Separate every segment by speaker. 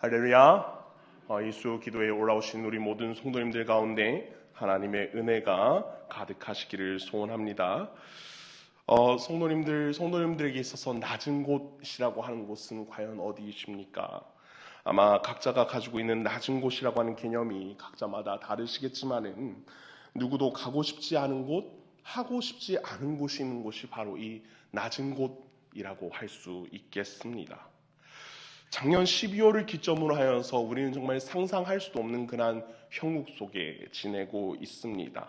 Speaker 1: 할렐루야. 어, 이수 기도에 올라오신 우리 모든 성도님들 가운데 하나님의 은혜가 가득하시기를 소원합니다. 어, 성도님들, 성도님들에게 있어서 낮은 곳이라고 하는 곳은 과연 어디이십니까? 아마 각자가 가지고 있는 낮은 곳이라고 하는 개념이 각자마다 다르시겠지만은 누구도 가고 싶지 않은 곳, 하고 싶지 않은 곳이 있는 곳이 바로 이 낮은 곳이라고 할 수 있겠습니다. 작년 12월을 기점으로 하여서 우리는 정말 상상할 수도 없는 그러한 형국 속에 지내고 있습니다.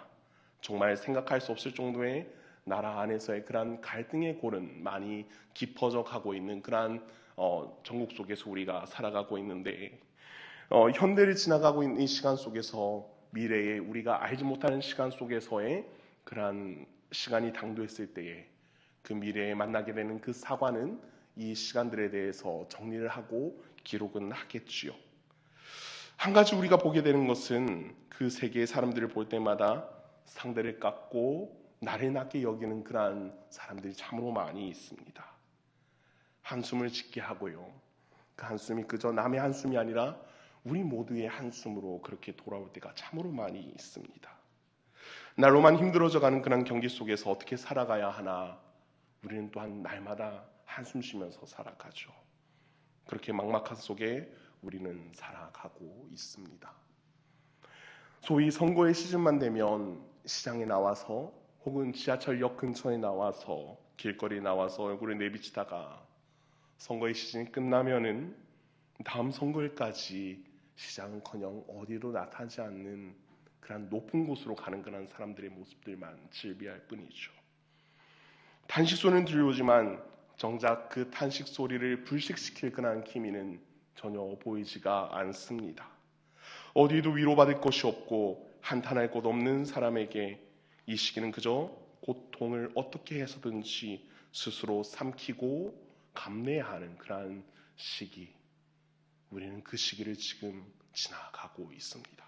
Speaker 1: 정말 생각할 수 없을 정도의 나라 안에서의 그러한 갈등의 골은 많이 깊어져 가고 있는 그러한 어, 전국 속에서 우리가 살아가고 있는데 어, 현대를 지나가고 있는 이 시간 속에서 미래에 우리가 알지 못하는 시간 속에서의 그러한 시간이 당도했을 때에 그 미래에 만나게 되는 그 사과는 이 시간들에 대해서 정리를 하고 기록은 하겠지요. 한 가지 우리가 보게 되는 것은 그 세계의 사람들을 볼 때마다 상대를 깎고 나를 낮게 여기는 그러한 사람들이 참으로 많이 있습니다. 한숨을 짓게 하고요. 그 한숨이 그저 남의 한숨이 아니라 우리 모두의 한숨으로 그렇게 돌아올 때가 참으로 많이 있습니다. 날로만 힘들어져 가는 그런 경기 속에서 어떻게 살아가야 하나 우리는 또한 날마다 한숨 쉬면서 살아가죠. 그렇게 막막한 속에 우리는 살아가고 있습니다. 소위 선거의 시즌만 되면 시장에 나와서 혹은 지하철역 근처에 나와서 길거리에 나와서 얼굴을 내비치다가 선거의 시즌이 끝나면은 다음 선거일까지 시장은커녕 어디로 나타나지 않는 그런 높은 곳으로 가는 그런 사람들의 모습들만 질비할 뿐이죠. 탄식 소리는 들려오지만 정작 그 탄식 소리를 불식시킬 그런 기미는 전혀 보이지가 않습니다. 어디도 위로받을 것이 없고 한탄할 곳 없는 사람에게 이 시기는 그저 고통을 어떻게 해서든지 스스로 삼키고 감내하는 그러한 시기. 우리는 그 시기를 지금 지나가고 있습니다.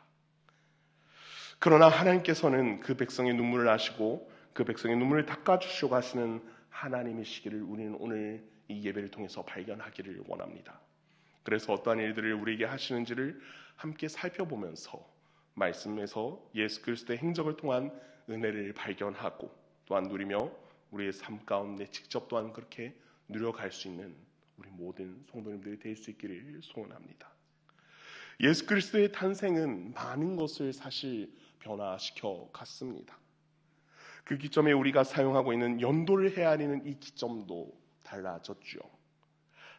Speaker 1: 그러나 하나님께서는 그 백성의 눈물을 아시고 그 백성의 눈물을 닦아주시고 하시는 하나님의 시기를 우리는 오늘 이 예배를 통해서 발견하기를 원합니다. 그래서 어떠한 일들을 우리에게 하시는지를 함께 살펴보면서 말씀에서 예수 그리스도의 행적을 통한 은혜를 발견하고 또한 누리며 우리의 삶 가운데 직접 또한 그렇게 누려갈 수 있는 우리 모든 성도님들이 될 수 있기를 소원합니다. 예수 그리스도의 탄생은 많은 것을 사실 변화시켜 갔습니다. 그 기점에 우리가 사용하고 있는 연도를 헤아리는 이 기점도 달라졌죠.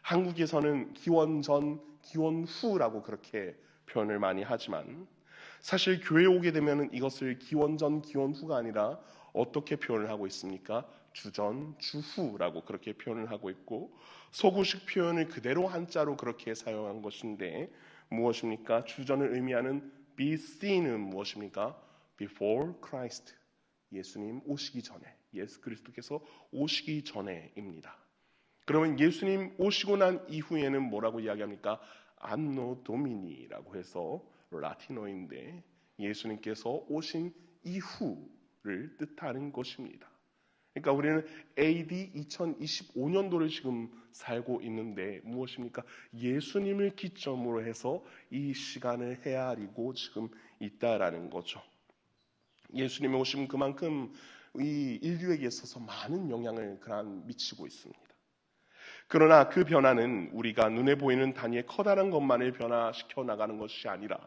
Speaker 1: 한국에서는 기원 전, 기원 후라고 그렇게 표현을 많이 하지만 사실 교회에 오게 되면 이것을 기원 전, 기원 후가 아니라 어떻게 표현을 하고 있습니까? 주전, 주후라고 그렇게 표현을 하고 있고 서구식 표현을 그대로 한자로 그렇게 사용한 것인데 무엇입니까? 주전을 의미하는 BC는 무엇입니까? Before Christ. 예수님 오시기 전에, 예수 그리스도께서 오시기 전에입니다. 그러면 예수님 오시고 난 이후에는 뭐라고 이야기합니까? 안노 도미니라고 해서 라틴어인데 예수님께서 오신 이후를 뜻하는 것입니다. 그러니까 우리는 AD 2025년도를 지금 살고 있는데 무엇입니까? 예수님을 기점으로 해서 이 시간을 헤아리고 지금 있다라는 거죠. 예수님이 오신 그만큼 이 인류에게 있어서 많은 영향을 그런 미치고 있습니다. 그러나 그 변화는 우리가 눈에 보이는 단위의 커다란 것만을 변화시켜 나가는 것이 아니라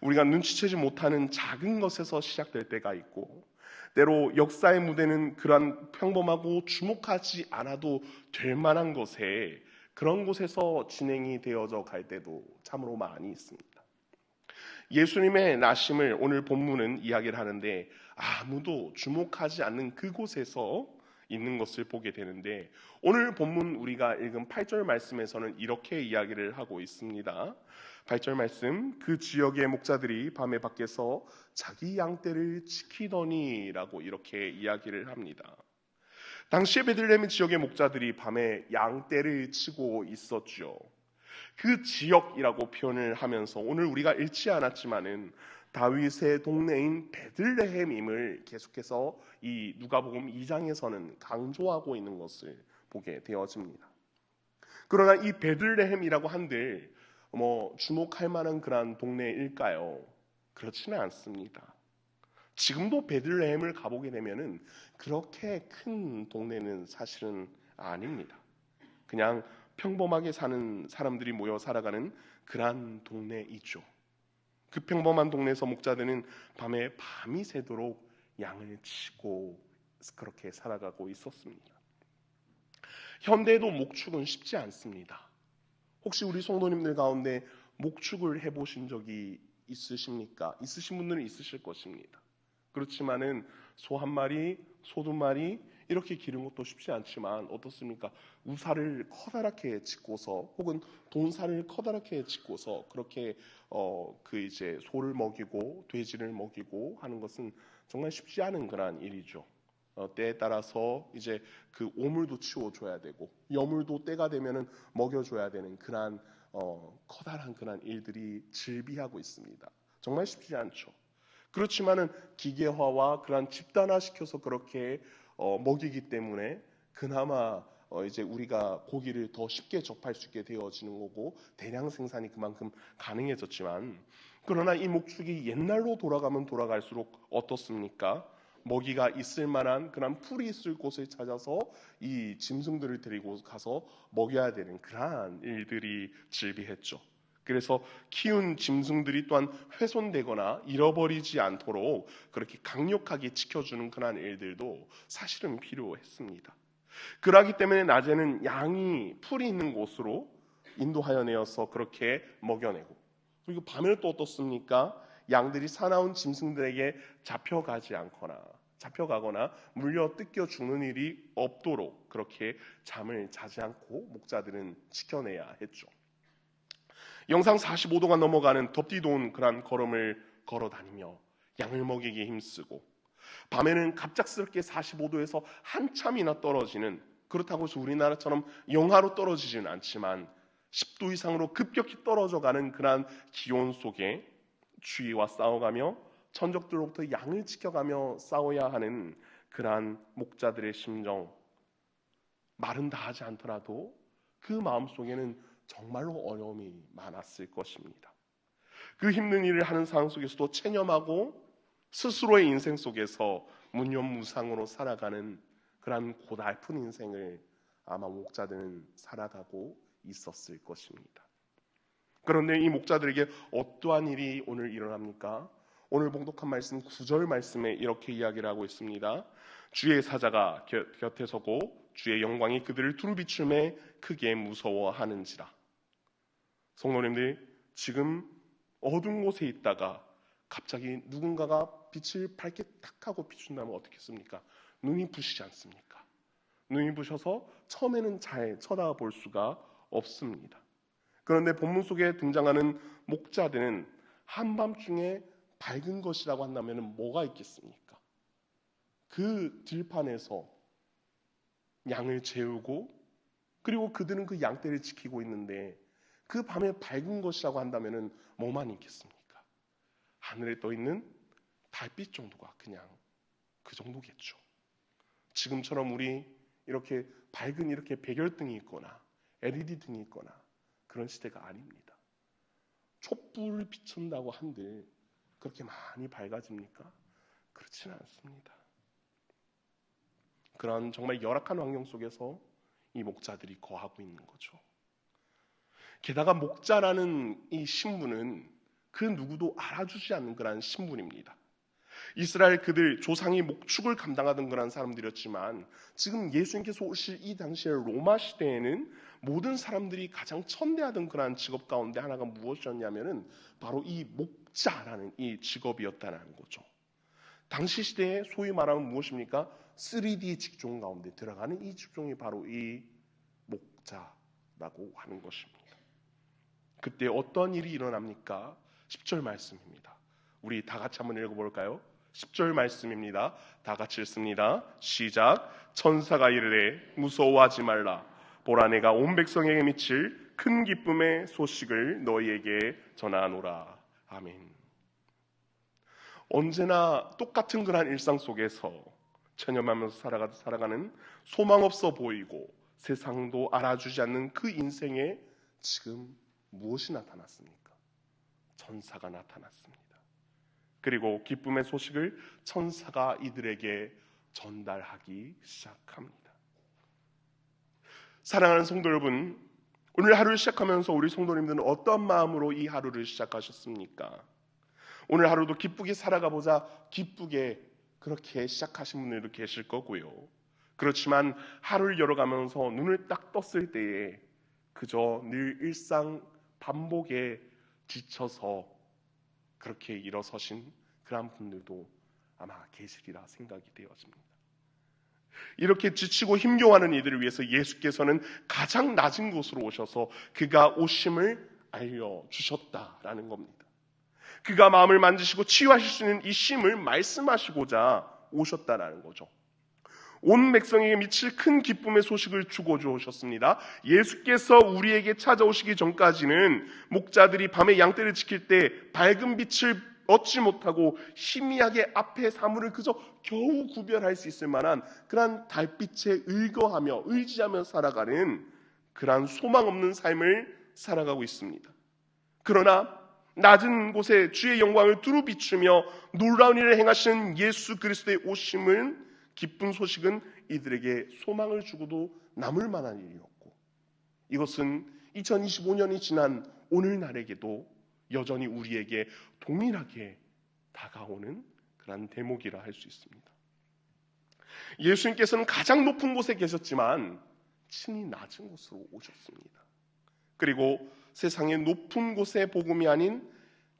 Speaker 1: 우리가 눈치채지 못하는 작은 것에서 시작될 때가 있고 때로 역사의 무대는 그러한 평범하고 주목하지 않아도 될 만한 것에 그런 곳에서 진행이 되어져 갈 때도 참으로 많이 있습니다. 예수님의 나심을 오늘 본문은 이야기를 하는데 아무도 주목하지 않는 그곳에서 있는 것을 보게 되는데 오늘 본문 우리가 읽은 8절 말씀에서는 이렇게 이야기를 하고 있습니다. 8절 말씀 그 지역의 목자들이 밤에 밖에서 자기 양떼를 지키더니라고 이렇게 이야기를 합니다. 당시에 베들레헴 지역의 목자들이 밤에 양떼를 치고 있었죠. 그 지역이라고 표현을 하면서 오늘 우리가 잃지 않았지만은 다윗의 동네인 베들레헴임을 계속해서 이 누가복음 2장에서는 강조하고 있는 것을 보게 되어집니다. 그러나 이 베들레헴이라고 한들 뭐 주목할 만한 그러한 동네일까요? 그렇지는 않습니다. 지금도 베들레헴을 가보게 되면은 그렇게 큰 동네는 사실은 아닙니다. 그냥 평범하게 사는 사람들이 모여 살아가는 그러한 동네이죠. 그 평범한 동네에서 목자들은 밤에 밤이 새도록 양을 치고 그렇게 살아가고 있었습니다. 현대에도 목축은 쉽지 않습니다. 혹시 우리 성도님들 가운데 목축을 해보신 적이 있으십니까? 있으신 분들은 있으실 것입니다. 그렇지만은 소 한 마리, 소 두 마리 이렇게 기른 것도 쉽지 않지만 어떻습니까? 우사를 커다랗게 짓고서 혹은 돈사를 커다랗게 짓고서 그렇게 어 그 이제 소를 먹이고 돼지를 먹이고 하는 것은 정말 쉽지 않은 그러한 일이죠. 어, 때에 따라서 이제 그 오물도 치워줘야 되고 여물도 때가 되면은 먹여줘야 되는 그러한 어, 커다란 그러한 일들이 즐비하고 있습니다. 정말 쉽지 않죠. 그렇지만은 기계화와 그러한 집단화 시켜서 그렇게 어, 먹이기 때문에 그나마 어, 이제 우리가 고기를 더 쉽게 접할 수 있게 되어지는 거고 대량 생산이 그만큼 가능해졌지만 그러나 이 목축이 옛날로 돌아가면 돌아갈수록 어떻습니까? 먹이가 있을 만한 그런 풀이 있을 곳을 찾아서 이 짐승들을 데리고 가서 먹여야 되는 그러한 일들이 즐비했죠. 그래서 키운 짐승들이 또한 훼손되거나 잃어버리지 않도록 그렇게 강력하게 지켜주는 그러한 일들도 사실은 필요했습니다. 그러기 때문에 낮에는 양이 풀이 있는 곳으로 인도하여 내어서 그렇게 먹여내고 그리고 밤에는 또 어떻습니까? 양들이 사나운 짐승들에게 잡혀가지 않거나 잡혀가거나 물려 뜯겨 죽는 일이 없도록 그렇게 잠을 자지 않고 목자들은 지켜내야 했죠. 영상 45도가 넘어가는 덥디도운 그런 걸음을 걸어 다니며 양을 먹이기 힘쓰고 밤에는 갑작스럽게 45도에서 한참이나 떨어지는 그렇다고 해서 우리나라처럼 영하로 떨어지지는 않지만 10도 이상으로 급격히 떨어져 가는 그러한 기온 속에 주위와 싸워가며 천적들로부터 양을 지켜가며 싸워야 하는 그러한 목자들의 심정 말은 다 하지 않더라도 그 마음 속에는 정말로 어려움이 많았을 것입니다. 그 힘든 일을 하는 상황 속에서도 체념하고 스스로의 인생 속에서 무념무상으로 살아가는 그러한 고달픈 인생을 아마 목자들은 살아가고 있었을 것입니다. 그런데 이 목자들에게 어떠한 일이 오늘 일어납니까? 오늘 봉독한 말씀 9절 말씀에 이렇게 이야기를 하고 있습니다. 주의 사자가 곁 에 서고 주의 영광이 그들을 두루 비춤에 크게 무서워하는지라. 성도님들 지금 어두운 곳에 있다가 갑자기 누군가가 빛을 밝게 탁 하고 비춘다면 어떻겠습니까? 눈이 부시지 않습니까? 눈이 부셔서 처음에는 잘 쳐다볼 수가 없습니다. 그런데 본문 속에 등장하는 목자들은 한밤중에 밝은 것이라고 한다면 뭐가 있겠습니까? 그 들판에서 양을 재우고 그리고 그들은 그 양떼를 지키고 있는데 그 밤에 밝은 것이라고 한다면 뭐만 있겠습니까? 하늘에 떠 있는 달빛 정도가 그냥 그 정도겠죠. 지금처럼 우리 이렇게 밝은 이렇게 백열등이 있거나 LED 등이 있거나 그런 시대가 아닙니다. 촛불을 비춘다고 한들 그렇게 많이 밝아집니까? 그렇지는 않습니다. 그런 정말 열악한 환경 속에서 이 목자들이 거하고 있는 거죠. 게다가 목자라는 이 신분은 그 누구도 알아주지 않는 그런 신분입니다. 이스라엘 그들 조상이 목축을 감당하던 그런 사람들이었지만 지금 예수님께서 오실 이 당시의 로마 시대에는 모든 사람들이 가장 천대하던 그러한 직업 가운데 하나가 무엇이었냐면은 바로 이 목자라는 이 직업이었다는 거죠. 당시 시대에 소위 말하면 무엇입니까? 3D 직종 가운데 들어가는 이 직종이 바로 이 목자라고 하는 것입니다. 그때 어떤 일이 일어납니까? 10절 말씀입니다. 우리 다 같이 한번 읽어볼까요? 10절 말씀입니다. 다 같이 읽습니다. 시작. 천사가 이르되 무서워하지 말라. 보라 내가 온 백성에게 미칠 큰 기쁨의 소식을 너희에게 전하노라. 아멘. 언제나 똑같은 그런 일상 속에서 체념하면서 살아가, 살아가는 소망 없어 보이고 세상도 알아주지 않는 그 인생에 지금 무엇이 나타났습니까? 천사가 나타났습니다. 그리고 기쁨의 소식을 천사가 이들에게 전달하기 시작합니다. 사랑하는 성도 여러분, 오늘 하루를 시작하면서 우리 성도님들은 어떤 마음으로 이 하루를 시작하셨습니까? 오늘 하루도 기쁘게 살아가 보자 기쁘게 그렇게 시작하신 분들도 계실 거고요. 그렇지만 하루를 열어가면서 눈을 딱 떴을 때에 그저 늘 일상 반복에 지쳐서 그렇게 일어서신 그런 분들도 아마 계시리라 생각이 되어집니다. 이렇게 지치고 힘겨워하는 이들을 위해서 예수께서는 가장 낮은 곳으로 오셔서 그가 오심을 알려주셨다라는 겁니다. 그가 마음을 만지시고 치유하실 수 있는 이 심을 말씀하시고자 오셨다라는 거죠. 온 백성에게 미칠 큰 기쁨의 소식을 주고 주셨습니다. 예수께서 우리에게 찾아오시기 전까지는 목자들이 밤에 양떼를 지킬 때 밝은 빛을 얻지 못하고 희미하게 앞에 사물을 그저 겨우 구별할 수 있을 만한 그러한 달빛에 의거하며 의지하며 살아가는 그러한 소망 없는 삶을 살아가고 있습니다. 그러나 낮은 곳에 주의 영광을 두루 비추며 놀라운 일을 행하시는 예수 그리스도의 오심은 기쁜 소식은 이들에게 소망을 주고도 남을 만한 일이었고 이것은 2025년이 지난 오늘날에게도 여전히 우리에게 동일하게 다가오는 그런 대목이라 할 수 있습니다. 예수님께서는 가장 높은 곳에 계셨지만 친히 낮은 곳으로 오셨습니다. 그리고 세상의 높은 곳의 복음이 아닌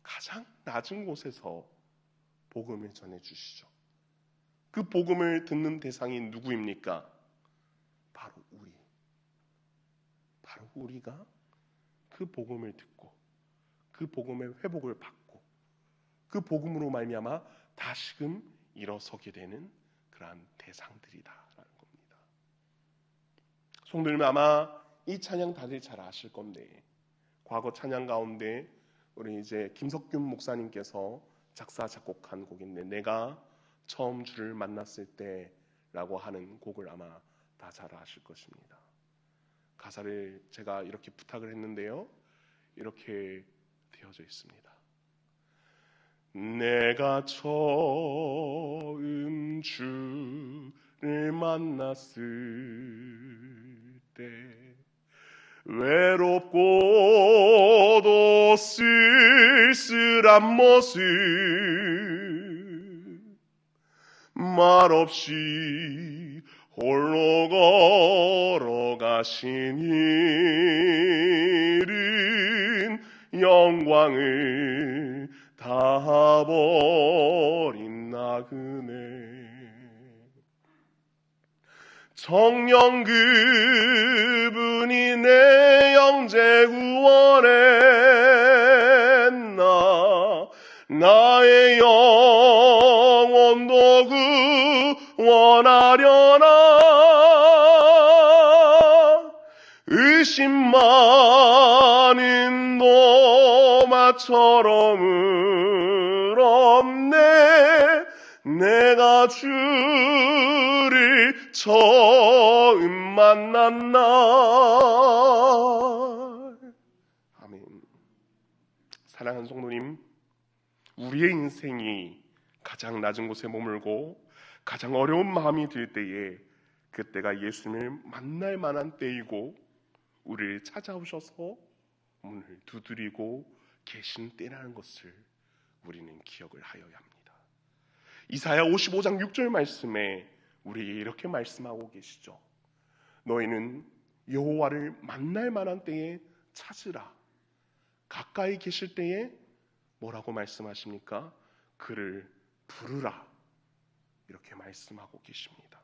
Speaker 1: 가장 낮은 곳에서 복음을 전해 주시죠. 그 복음을 듣는 대상이 누구입니까? 바로 우리. 바로 우리가 그 복음을 듣고 그 복음의 회복을 받고 그 복음으로 말미암아 다시금 일어서게 되는 그러한 대상들이다라는 겁니다. 성도님 아마 이 찬양 다들 잘 아실 건데 과거 찬양 가운데 우리 이제 김석균 목사님께서 작사 작곡한 곡인데 내가 처음 주를 만났을 때라고 하는 곡을 아마 다 잘 아실 것입니다. 가사를 제가 이렇게 부탁을 했는데요. 이렇게 되어져 있습니다. 내가 처음 주를 만났을 때 외롭고도 쓸쓸한 모습 말없이 홀로 걸어가신 일은 영광을 다 버린 나그네. 정령 그분이 내 영재 구원했 구원하려나? 의심 많은 노마처럼 없네. 내가 주를 처음 만난 날 아멘. 사랑하는 성도님 우리의 인생이 가장 낮은 곳에 머물고 가장 어려운 마음이 들 때에 그때가 예수님을 만날 만한 때이고 우리를 찾아오셔서 문을 두드리고 계신 때라는 것을 우리는 기억을 하여야 합니다. 이사야 55장 6절 말씀에 우리에게 이렇게 말씀하고 계시죠. 너희는 여호와를 만날 만한 때에 찾으라. 가까이 계실 때에 뭐라고 말씀하십니까? 그를 부르라. 이렇게 말씀하고 계십니다.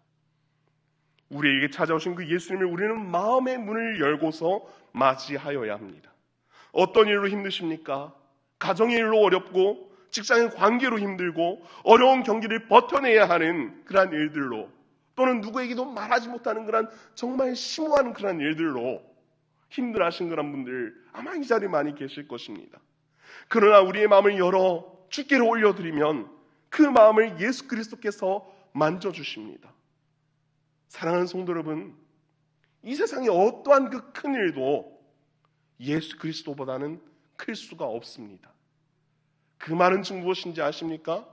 Speaker 1: 우리에게 찾아오신 그 예수님을 우리는 마음의 문을 열고서 맞이하여야 합니다. 어떤 일로 힘드십니까? 가정의 일로 어렵고 직장의 관계로 힘들고 어려운 경기를 버텨내야 하는 그러한 일들로 또는 누구에게도 말하지 못하는 그런 정말 심오한 그런 일들로 힘들어하신 그런 분들 아마 이 자리에 많이 계실 것입니다. 그러나 우리의 마음을 열어 주께로 올려드리면 그 마음을 예수 그리스도께서 만져주십니다. 사랑하는 성도 여러분, 이 세상에 어떠한 그 큰 일도 예수 그리스도보다는 클 수가 없습니다. 그 말은 즉 무엇인지 아십니까?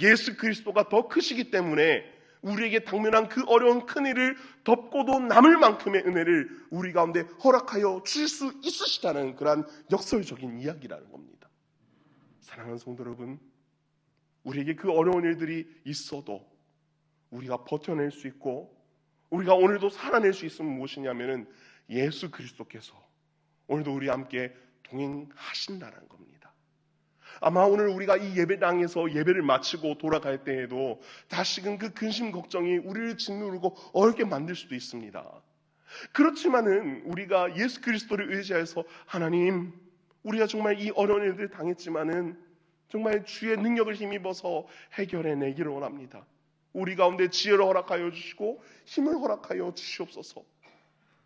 Speaker 1: 예수 그리스도가 더 크시기 때문에 우리에게 당면한 그 어려운 큰 일을 덮고도 남을 만큼의 은혜를 우리 가운데 허락하여 주실 수 있으시다는 그러한 역설적인 이야기라는 겁니다. 사랑하는 성도 여러분, 우리에게 그 어려운 일들이 있어도 우리가 버텨낼 수 있고 우리가 오늘도 살아낼 수 있으면 무엇이냐면은 예수 그리스도께서 오늘도 우리 함께 동행하신다는 겁니다. 아마 오늘 우리가 이 예배당에서 예배를 마치고 돌아갈 때에도 다시금 그 근심 걱정이 우리를 짓누르고 어렵게 만들 수도 있습니다. 그렇지만은 우리가 예수 그리스도를 의지해서 하나님, 우리가 정말 이 어려운 일들 당했지만은 정말 주의 능력을 힘입어서 해결해 내기를 원합니다. 우리 가운데 지혜를 허락하여 주시고 힘을 허락하여 주시옵소서.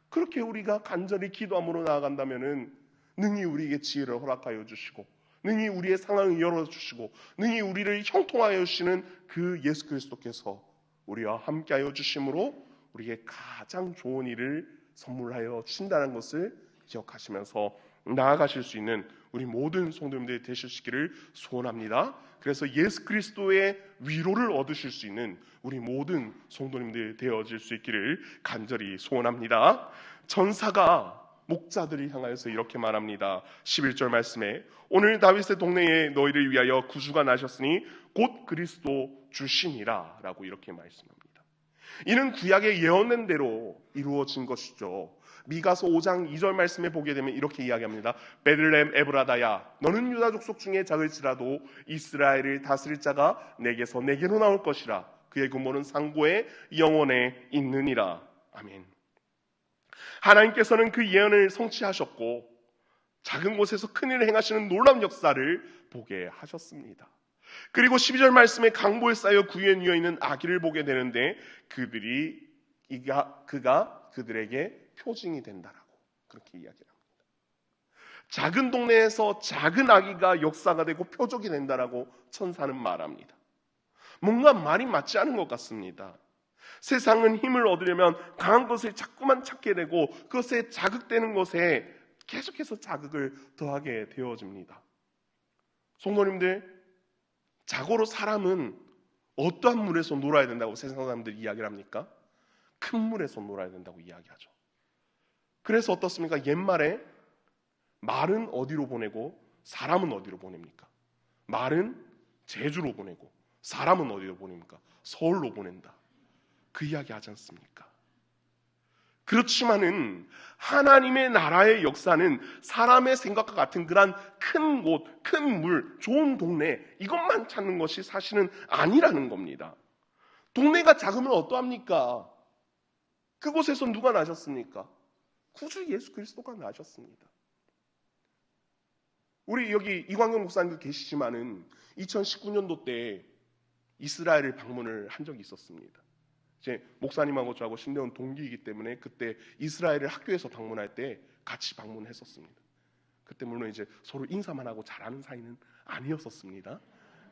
Speaker 1: 그렇게 우리가 간절히 기도함으로 나아간다면은 능히 우리에게 지혜를 허락하여 주시고 능히 우리의 상황을 열어주시고 능히 우리를 형통하여 주시는 그 예수 그리스도께서 우리와 함께하여 주심으로 우리에게 가장 좋은 일을 선물하여 주신다는 것을 기억하시면서 나아가실 수 있는 우리 모든 성도님들이 되시기를 소원합니다. 그래서 예수 그리스도의 위로를 얻으실 수 있는 우리 모든 성도님들 되어질 수 있기를 간절히 소원합니다. 전사가 목자들을 향하여서 이렇게 말합니다. 11절 말씀에 오늘 다윗의 동네에 너희를 위하여 구주가 나셨으니 곧 그리스도 주시니라 라고 이렇게 말씀합니다. 이는 구약의 예언된 대로 이루어진 것이죠. 미가서 5장 2절 말씀에 보게 되면 이렇게 이야기합니다. 베들렘 에브라다야 너는 유다 족속 중에 작을지라도 이스라엘을 다스릴 자가 내게서 내게로 나올 것이라 그의 근본은 상고의 영원에 있느니라. 아멘. 하나님께서는 그 예언을 성취하셨고 작은 곳에서 큰 일을 행하시는 놀라운 역사를 보게 하셨습니다. 그리고 12절 말씀에 강보에 쌓여 구유에 누워 있는 아기를 보게 되는데 그들이 이가 그가 그들에게 표징이 된다라고 그렇게 이야기합니다. 작은 동네에서 작은 아기가 역사가 되고 표적이 된다라고 천사는 말합니다. 뭔가 말이 맞지 않은 것 같습니다. 세상은 힘을 얻으려면 강한 것을 자꾸만 찾게 되고 그것에 자극되는 것에 계속해서 자극을 더하게 되어집니다. 송모님들, 자고로 사람은 어떠한 물에서 놀아야 된다고 세상 사람들이 이야기를 합니까? 큰 물에서 놀아야 된다고 이야기하죠. 그래서 어떻습니까? 옛말에 말은 어디로 보내고 사람은 어디로 보냅니까? 말은 제주로 보내고 사람은 어디로 보냅니까? 서울로 보낸다. 그 이야기 하지 않습니까? 그렇지만은 하나님의 나라의 역사는 사람의 생각과 같은 그런 큰 곳, 큰 물, 좋은 동네 이것만 찾는 것이 사실은 아니라는 겁니다. 동네가 작으면 어떠합니까? 그곳에서 누가 나셨습니까? 구주 예수 그리스도가 나셨습니다. 우리 여기 이광경 목사님도 계시지만은 2019년도 때 이스라엘을 방문을 한 적이 있었습니다. 제 목사님하고 저하고 신대원 동기이기 때문에 그때 이스라엘을 학교에서 방문할 때 같이 방문했었습니다. 그때 물론 이제 서로 인사만 하고 잘하는 사이는 아니었었습니다.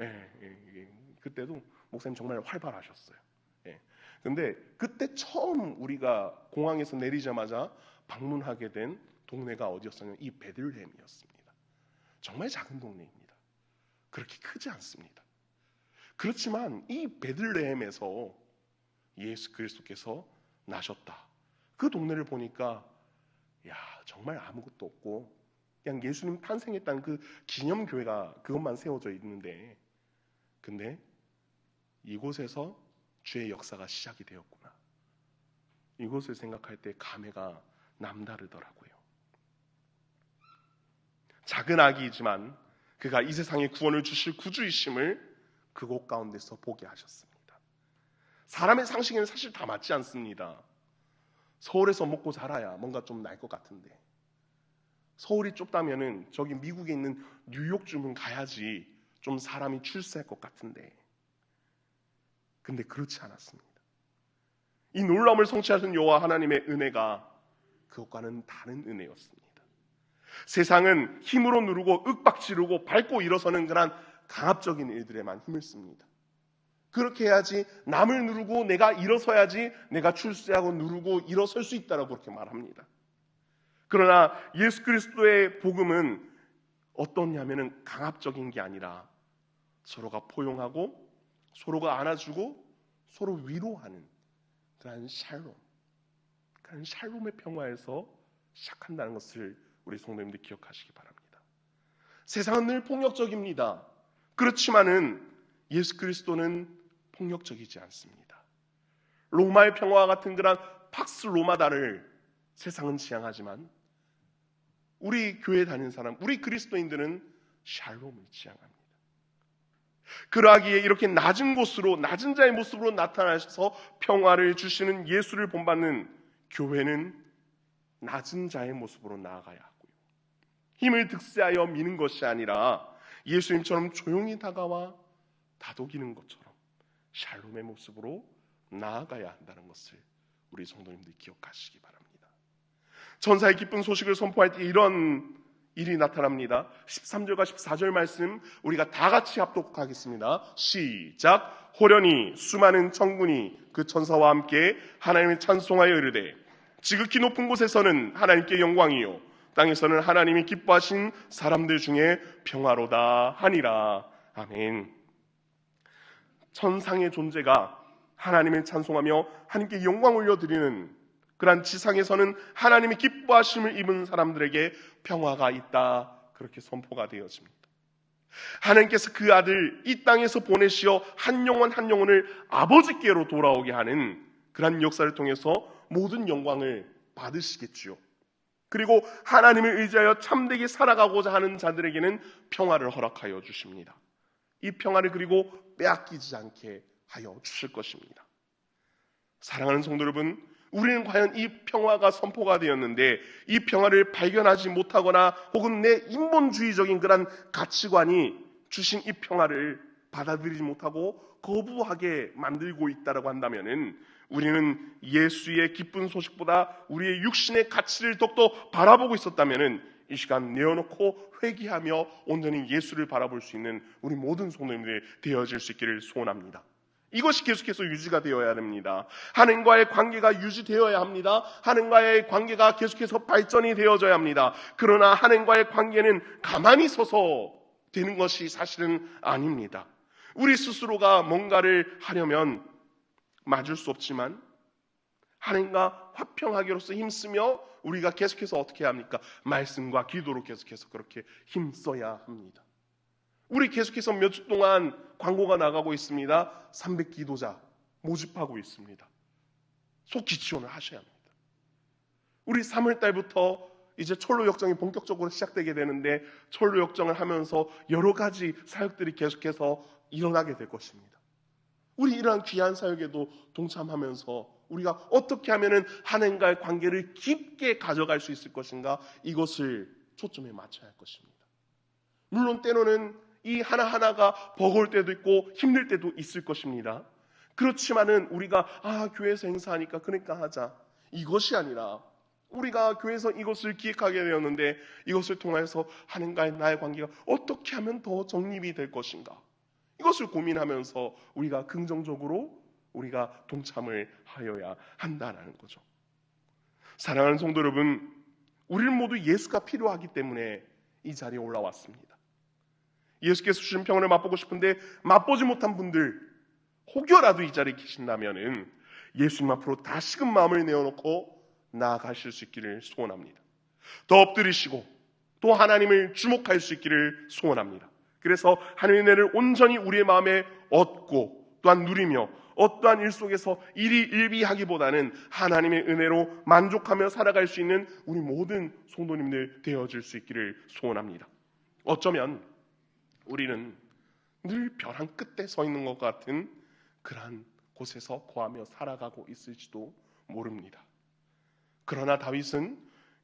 Speaker 1: 예, 예, 예. 그때도 목사님 정말 활발하셨어요. 예. 근데 그때 처음 우리가 공항에서 내리자마자 방문하게 된 동네가 어디였었냐면 이 베들레헴이었습니다. 정말 작은 동네입니다. 그렇게 크지 않습니다. 그렇지만 이 베들레헴에서 예수 그리스도께서 나셨다. 그 동네를 보니까 야 정말 아무것도 없고 그냥 예수님 탄생했다는 그 기념교회가 그것만 세워져 있는데 근데 이곳에서 주의 역사가 시작이 되었구나. 이곳을 생각할 때 감회가 남다르더라고요. 작은 아기이지만 그가 이 세상에 구원을 주실 구주이심을 그곳 가운데서 보게 하셨습니다. 사람의 상식에는 사실 다 맞지 않습니다. 서울에서 먹고 자라야 뭔가 좀 날 것 같은데. 서울이 좁다면은 저기 미국에 있는 뉴욕쯤은 가야지 좀 사람이 출세할 것 같은데. 근데 그렇지 않았습니다. 이 놀라움을 성취하신 여호와 하나님의 은혜가 그것과는 다른 은혜였습니다. 세상은 힘으로 누르고 윽박지르고 밟고 일어서는 그런 강압적인 일들에만 힘을 씁니다. 그렇게 해야지 남을 누르고 내가 일어서야지 내가 출세하고 누르고 일어설 수 있다라고 그렇게 말합니다. 그러나 예수 그리스도의 복음은 어떠냐면은 강압적인 게 아니라 서로가 포용하고 서로가 안아주고 서로 위로하는 그런 샬롬, 그런 샬롬의 평화에서 시작한다는 것을 우리 성도님들 기억하시기 바랍니다. 세상은 늘 폭력적입니다. 그렇지만은 예수 그리스도는 폭력적이지 않습니다. 로마의 평화와 같은 그런 팍스 로마다를 세상은 지향하지만 우리 교회 다니는 사람, 우리 그리스도인들은 샬롬을 지향합니다. 그러하기에 이렇게 낮은 곳으로 낮은 자의 모습으로 나타나셔서 평화를 주시는 예수를 본받는 교회는 낮은 자의 모습으로 나아가야 하고요. 힘을 득세하여 미는 것이 아니라 예수님처럼 조용히 다가와 다독이는 것처럼 샬롬의 모습으로 나아가야 한다는 것을 우리 성도님들 기억하시기 바랍니다. 전사의 기쁜 소식을 선포할 때 이런 일이 나타납니다. 13절과 14절 말씀 우리가 다 같이 합독하겠습니다. 시작. 호련히 수많은 천군이 그 천사와 함께 하나님을 찬송하여 이르되 지극히 높은 곳에서는 하나님께 영광이요 땅에서는 하나님이 기뻐하신 사람들 중에 평화로다 하니라. 아멘. 천상의 존재가 하나님을 찬송하며 하나님께 영광 올려드리는 그러한 지상에서는 하나님이 기뻐하심을 입은 사람들에게 평화가 있다. 그렇게 선포가 되어집니다. 하나님께서 그 아들 이 땅에서 보내시어 한 영혼 한 영혼을 아버지께로 돌아오게 하는 그러한 역사를 통해서 모든 영광을 받으시겠지요. 그리고 하나님을 의지하여 참되게 살아가고자 하는 자들에게는 평화를 허락하여 주십니다. 이 평화를 그리고 빼앗기지 않게 하여 주실 것입니다. 사랑하는 성도 여러분, 우리는 과연 이 평화가 선포가 되었는데 이 평화를 발견하지 못하거나 혹은 내 인본주의적인 그런 가치관이 주신 이 평화를 받아들이지 못하고 거부하게 만들고 있다라고 한다면은 우리는 예수의 기쁜 소식보다 우리의 육신의 가치를 더욱더 바라보고 있었다면은 이 시간 내어놓고 회개하며 온전히 예수를 바라볼 수 있는 우리 모든 성도님들이 되어질 수 있기를 소원합니다. 이것이 계속해서 유지가 되어야 됩니다. 하나님과의 관계가 유지되어야 합니다. 하나님과의 관계가 계속해서 발전이 되어져야 합니다. 그러나 하나님과의 관계는 가만히 서서 되는 것이 사실은 아닙니다. 우리 스스로가 뭔가를 하려면 맞을 수 없지만 하나님과 화평하기로서 힘쓰며 우리가 계속해서 어떻게 합니까? 말씀과 기도로 계속해서 그렇게 힘써야 합니다. 우리 계속해서 몇 주 동안 광고가 나가고 있습니다. 300 기도자 모집하고 있습니다. 속기 지원을 하셔야 합니다. 우리 3월 달부터 이제 철로 역정이 본격적으로 시작되게 되는데 철로 역정을 하면서 여러 가지 사역들이 계속해서 일어나게 될 것입니다. 우리 이러한 귀한 사역에도 동참하면서 우리가 어떻게 하면은 하나님과의 관계를 깊게 가져갈 수 있을 것인가 이것을 초점에 맞춰야 할 것입니다. 물론 때로는 이 하나하나가 버거울 때도 있고 힘들 때도 있을 것입니다. 그렇지만은 우리가 아 교회에서 행사하니까 그러니까 하자 이것이 아니라 우리가 교회에서 이것을 기획하게 되었는데 이것을 통해서 하나님과의 나의 관계가 어떻게 하면 더 정립이 될 것인가 이것을 고민하면서 우리가 긍정적으로 우리가 동참을 하여야 한다는 거죠. 사랑하는 성도 여러분, 우리는 모두 예수가 필요하기 때문에 이 자리에 올라왔습니다. 예수께서 주신 평안을 맛보고 싶은데 맛보지 못한 분들 혹여라도 이 자리에 계신다면은 예수님 앞으로 다시금 마음을 내어놓고 나아가실 수 있기를 소원합니다. 더 엎드리시고 또 하나님을 주목할 수 있기를 소원합니다. 그래서 하나님의 은혜를 온전히 우리의 마음에 얻고 또한 누리며 어떠한 일 속에서 일이 일비하기보다는 하나님의 은혜로 만족하며 살아갈 수 있는 우리 모든 성도님들 되어질 수 있기를 소원합니다. 어쩌면 우리는 늘 벼랑 끝에 서 있는 것 같은 그러한 곳에서 거하며 살아가고 있을지도 모릅니다. 그러나 다윗은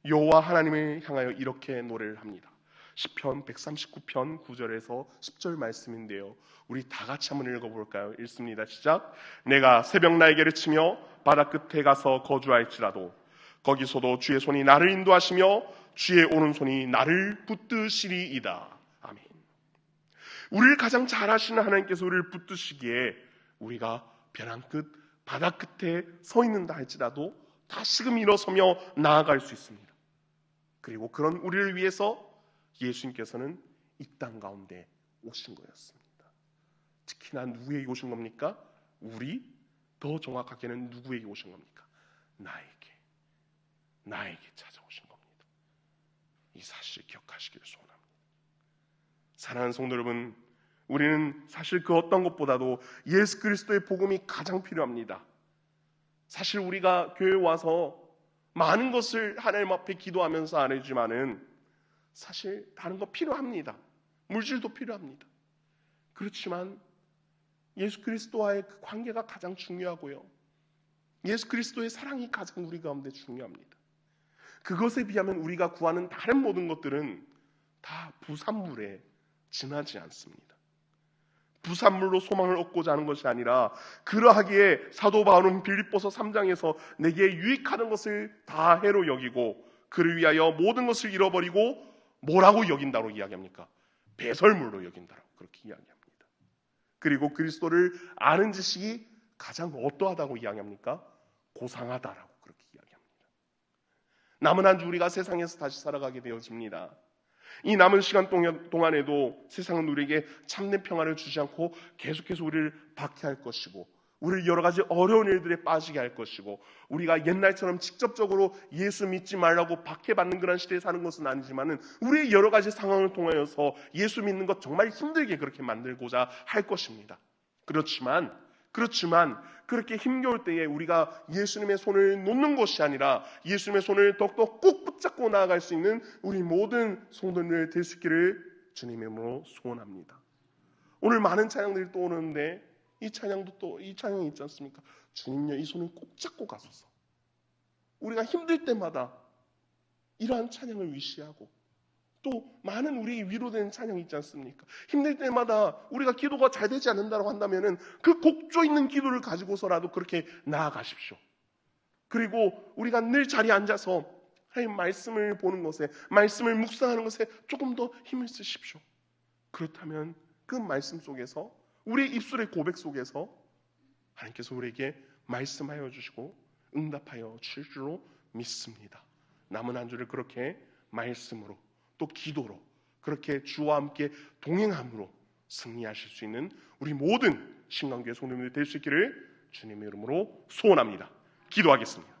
Speaker 1: 여호와 하나님을 향하여 이렇게 노래를 합니다. 시편 139편 9절에서 10절 말씀인데요. 우리 다 같이 한번 읽어볼까요? 읽습니다. 시작. 내가 새벽 날개를 치며 바다 끝에 가서 거주할지라도 거기서도 주의 손이 나를 인도하시며 주의 오른손이 나를 붙드시리이다. 우리를 가장 잘 아시는 하나님께서 우리를 붙드시기에 우리가 벼랑 끝, 바다 끝에 서 있는다 할지라도 다시금 일어서며 나아갈 수 있습니다. 그리고 그런 우리를 위해서 예수님께서는 이 땅 가운데 오신 거였습니다. 특히나 누구에게 오신 겁니까? 우리 더 정확하게는 누구에게 오신 겁니까? 나에게 나에게 찾아오신 겁니다. 이 사실 기억하시기를 소원합니다. 사랑하는 성도 여러분, 우리는 사실 그 어떤 것보다도 예수 그리스도의 복음이 가장 필요합니다. 사실 우리가 교회 와서 많은 것을 하나님 앞에 기도하면서 안 해주지만은 사실 다른 거 필요합니다. 물질도 필요합니다. 그렇지만 예수 그리스도와의 그 관계가 가장 중요하고요. 예수 그리스도의 사랑이 가장 우리 가운데 중요합니다. 그것에 비하면 우리가 구하는 다른 모든 것들은 다 부산물에 지나지 않습니다. 부산물로 소망을 얻고자 하는 것이 아니라 그러하기에 사도 바울은 빌립보서 3장에서 내게 유익하는 것을 다 해로 여기고 그를 위하여 모든 것을 잃어버리고 뭐라고 여긴다고 이야기합니까? 배설물로 여긴다고 그렇게 이야기합니다. 그리고 그리스도를 아는 지식이 가장 어떠하다고 이야기합니까? 고상하다라고 그렇게 이야기합니다. 남은 한 주 우리가 세상에서 다시 살아가게 되어집니다. 이 남은 시간 동안에도 세상은 우리에게 참된 평화를 주지 않고 계속해서 우리를 박해할 것이고 우리를 여러 가지 어려운 일들에 빠지게 할 것이고 우리가 옛날처럼 직접적으로 예수 믿지 말라고 박해받는 그런 시대에 사는 것은 아니지만은 우리의 여러 가지 상황을 통하여서 예수 믿는 것 정말 힘들게 그렇게 만들고자 할 것입니다. 그렇지만 그렇지만 그렇게 힘겨울 때에 우리가 예수님의 손을 놓는 것이 아니라 예수님의 손을 더욱더 꼭 붙잡고 나아갈 수 있는 우리 모든 성도들 될 수 있기를 주님의 이름으로 소원합니다. 오늘 많은 찬양들이 또 오는데 이 찬양도 또 이 찬양이 있지 않습니까? 주님여 이 손을 꼭 잡고 가소서. 우리가 힘들 때마다 이러한 찬양을 위시하고 또 많은 우리 위로되는 찬양이 있지 않습니까? 힘들 때마다 우리가 기도가 잘 되지 않는다고 한다면은 그 곡조 있는 기도를 가지고서라도 그렇게 나아가십시오. 그리고 우리가 늘 자리에 앉아서 하나님 말씀을 보는 것에 말씀을 묵상하는 것에 조금 더 힘을 쓰십시오. 그렇다면 그 말씀 속에서 우리 입술의 고백 속에서 하나님께서 우리에게 말씀하여 주시고 응답하여 주실 줄로 믿습니다. 남은 한 주를 그렇게 말씀으로 또 기도로 그렇게 주와 함께 동행함으로 승리하실 수 있는 우리 모든 신강교회 성도님들 될 수 있기를 주님의 이름으로 소원합니다. 기도하겠습니다.